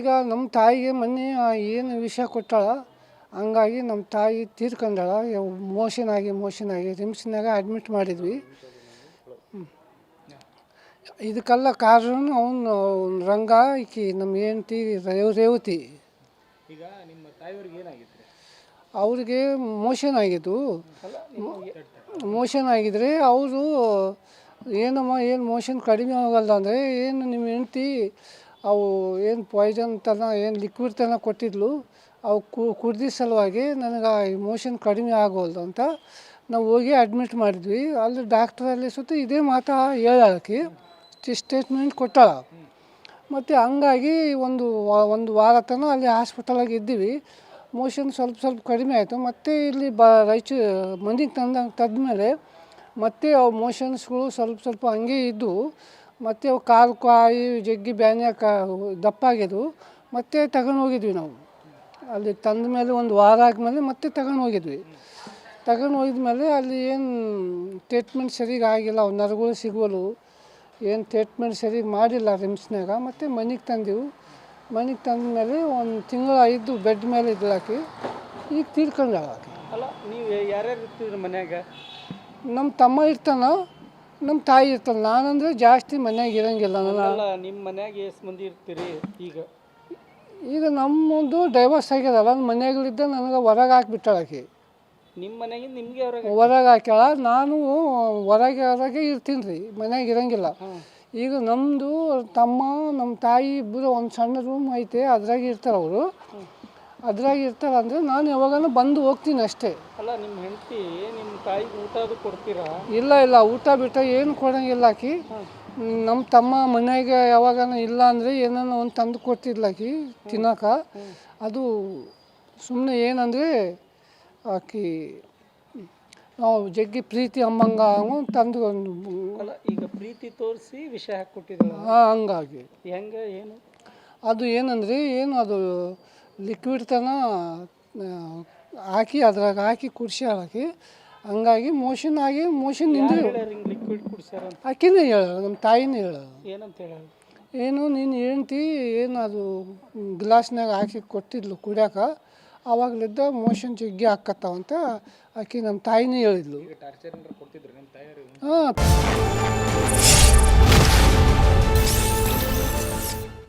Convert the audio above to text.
ಈಗ ನಮ್ಮ ತಾಯಿಗೆ ಮೊನ್ನೆ ಏನು ವಿಷಯ ಕೊಟ್ಟಾಳ ಹಂಗಾಗಿ ನಮ್ಮ ತಾಯಿ ತೀರ್ಕೊಂಡಾಳ. ಮೋಷನ್ ಆಗಿ ಮೋಷನ್ ಆಗಿ ರಿಮ್ಸ್ನಾಗ ಅಡ್ಮಿಟ್ ಮಾಡಿದ್ವಿ. ಇದಕ್ಕೆಲ್ಲ ಕಾರಣ ಅವನು ರಂಗ ಈಕಿ ನಮ್ಮ ಹೆಂಡತಿ ರೇವ್ ರೇವತಿ. ಈಗ ನಿಮ್ಮ ತಾಯಿಯವ್ರಿಗೆ ಏನಾಗಿತ್ತು? ಅವ್ರಿಗೆ ಮೋಷನ್ ಆಗಿದ್ದು ಮೋಷನ್ ಆಗಿದ್ರೆ ಅವರು ಏನಮ್ಮ ಏನು ಮೋಷನ್ ಕಡಿಮೆ ಆಗಲ್ಲ ಅಂದರೆ ಏನು ನಿಮ್ಮ ಹೆಂಡ್ತಿ ಅವು ಏನು ಪಾಯ್ಸನ್ ತನ, ಏನು ಲಿಕ್ವಿಡ್ ತನ ಕೊಟ್ಟಿದ್ಲು, ಅವು ಕುಡ್ದಿ ಸಲುವಾಗಿ ನನಗೆ ಆ ಇಮೋಷನ್ ಕಡಿಮೆ ಆಗೋಲ್ದು ಅಂತ ನಾವು ಹೋಗಿ ಅಡ್ಮಿಟ್ ಮಾಡಿದ್ವಿ. ಅಲ್ಲಿ ಡಾಕ್ಟ್ರಲ್ಲಿ ಸುತ್ತ ಇದೇ ಮಾತಾ ಹೇಳಕ್ಕೆ ಸ್ಟೇಟ್ಮೆಂಟ್ ಕೊಟ್ಟಾಳ. ಮತ್ತು ಹಂಗಾಗಿ ಒಂದು ಒಂದು ವಾರ ತನಕ ಅಲ್ಲಿ ಹಾಸ್ಪಿಟಲಾಗಿ ಇದ್ದೀವಿ. ಮೋಷನ್ ಸ್ವಲ್ಪ ಸ್ವಲ್ಪ ಕಡಿಮೆ ಆಯಿತು. ಮತ್ತು ಇಲ್ಲಿ ಬ ರಾಯಚೂರು ಮನೆಗೆ ತಂದ ತದ್ಮೇಲೆ ಮತ್ತೆ ಅವು ಮೋಷನ್ಸ್ಗಳು ಸ್ವಲ್ಪ ಸ್ವಲ್ಪ ಹಂಗೆ ಇದ್ದು ಮತ್ತು ಅವು ಕಾಲು ಕಾಯಿ ಜಗ್ಗಿ ಬ್ಯಾನ್ಯಾಗ ಕಾ ದಪ್ಪ ಆಗಿದ್ವು ಮತ್ತೆ ತಗೊಂಡು ಹೋಗಿದ್ವಿ ನಾವು. ಅಲ್ಲಿ ತಂದ ಮೇಲೆ ಒಂದು ವಾರ ಆದಮೇಲೆ ಮತ್ತೆ ತಗೊಂಡು ಹೋಗಿದ್ವಿ. ತಗೊಂಡು ಹೋಗಿದ್ಮೇಲೆ ಅಲ್ಲಿ ಏನು ಟ್ರೀಟ್ಮೆಂಟ್ ಸರಿಗೆ ಆಗಿಲ್ಲ ಅವು ನರಗಳು ಸಿಗೋಲು ಏನು ಟ್ರೀಟ್ಮೆಂಟ್ ಸರಿಗೆ ಮಾಡಿಲ್ಲ ರಿಮ್ಸ್ನಾಗ ಮತ್ತು ಮನೆಗೆ ತಂದೆವು. ಮನೆಗೆ ತಂದ ಮೇಲೆ ಒಂದು ತಿಂಗಳು ಐದು ಬೆಡ್ ಮೇಲೆ ಇದ್ಲಾಕಿ ಈಗ ತೀರ್ಕೊಂಡಾಳ ಅಲ್ಲ ನೀವು ಯಾರ್ಯಾರು ಇರ್ತಿದ್ರಿ ಮನ್ಯಾಗ? ನಮ್ಮ ತಮ್ಮ ಇರ್ತಾನ. ನಮ್ಮ ತಾಯಿ ಇರ್ತಲ್ಲ ನಾನಂದ್ರೆ ಜಾಸ್ತಿ ಮನ್ಯಾಗ ಇರಂಗಿಲ್ಲ ನಾನು. ಅಲ್ಲ ನಿಮ್ಮ ಮನ್ಯಾಗ ಎಷ್ಟು ಮಂದಿ ಇರ್ತೀರಿ ಈಗ? ಈಗ ನಮ್ಮದು ಡೈವರ್ಸ್ ಆಗ್ಯದಲ್ಲ ಮನೆಯಾಗಲಿದ್ದ ನನಗೆ ಹೊರಗೆ ಹಾಕಿಬಿಟ್ಟಾಳ ಆಕಿ. ನಿಮ್ಮ ಮನ್ಯಾಗಿಂದ ನಿಮಗೆ ಅವ್ರಾಗ ಹೊರಗೆ ಹಾಕ್ಯಾಳ ನಾನು ಹೊರಗೆ ಹೊರಗೆ ಇರ್ತೀನಿ ರೀ ಮನ್ಯಾಗ ಇರಂಗಿಲ್ಲ. ಈಗ ನಮ್ಮದು ತಮ್ಮ ನಮ್ಮ ತಾಯಿ ಇಬ್ಬರು ಒಂದು ಸಣ್ಣ ರೂಮ್ ಐತೆ ಅದ್ರಾಗ ಇರ್ತಾರೆ ಅವರು. ಅದ್ರಾಗ ಇರ್ತಾರೆ ಅಂದರೆ ನಾನು ಯಾವಾಗಲೂ ಬಂದು ಹೋಗ್ತೀನಿ ಅಷ್ಟೇ. ಅಲ್ಲ ನಿಮ್ಮ ಹೆಂಡತಿ ನಿಮ್ಮ ತಾಯಿಗೆ ಊಟ ಅದು ಕೊಡ್ತೀರಾ? ಇಲ್ಲ ಇಲ್ಲ ಊಟ ಬಿಟ್ಟ ಏನು ಕೊಡಂಗಿಲ್ಲ ಆಕಿ. ನಮ್ಮ ತಮ್ಮ ಮನೆಗೆ ಯಾವಾಗನ ಇಲ್ಲ ಅಂದರೆ ಏನನ್ನ ಒಂದು ತಂದು ಕೊಡ್ತಿದ್ಲಾಕಿ ತಿನ್ನಕ. ಅದು ಸುಮ್ಮನೆ ಏನಂದರೆ ಆಕಿ ನಾವು ಜಗ್ಗಿ ಪ್ರೀತಿ ಅಮ್ಮಂಗ ತಂದು ಅಲ್ಲ ಈಗ ಪ್ರೀತಿ ತೋರಿಸಿ ವಿಷ ಹಾಕಿ ಕೊಟ್ಟಿದ್ರು ಹಾಂ ಹಂಗಾಗಿ. ಹೆಂಗೆ ಏನು? ಅದು ಏನಂದರೆ ಏನು ಅದು ಲಿಕ್ವಿಡ್ ತನ ಹಾಕಿ ಅದ್ರಾಗ ಹಾಕಿ ಕುಡಿಸಿ ಹಾಕಿ ಹಂಗಾಗಿ ಮೋಷನ್ ಆಗಿ ಮೋಷನ್ ಲಿಕ್ವಿಡ್ ಕುಡ್ಸ್ಯಾರ ಅಂತ? ಆಕಿನೇ ಹೇಳ ನಮ್ಮ ತಾಯಿನೇ ಹೇಳ ಏನಂತ ಹೇಳ ಏನು ನೀನು ಹೆಂಡ್ತಿ ಏನು ಅದು ಗ್ಲಾಸ್ನಾಗ ಹಾಕಿ ಕೊಟ್ಟಿದ್ಲು ಕುಡಿಯಾಕ ಆವಾಗಲಿದ್ದ ಮೋಷನ್ ಜಗ್ಗಿ ಹಾಕತ್ತಾವಂತ ಆಕಿ ನಮ್ಮ ತಾಯಿನೇ ಹೇಳಿದ್ಲು. ಹಾಂ.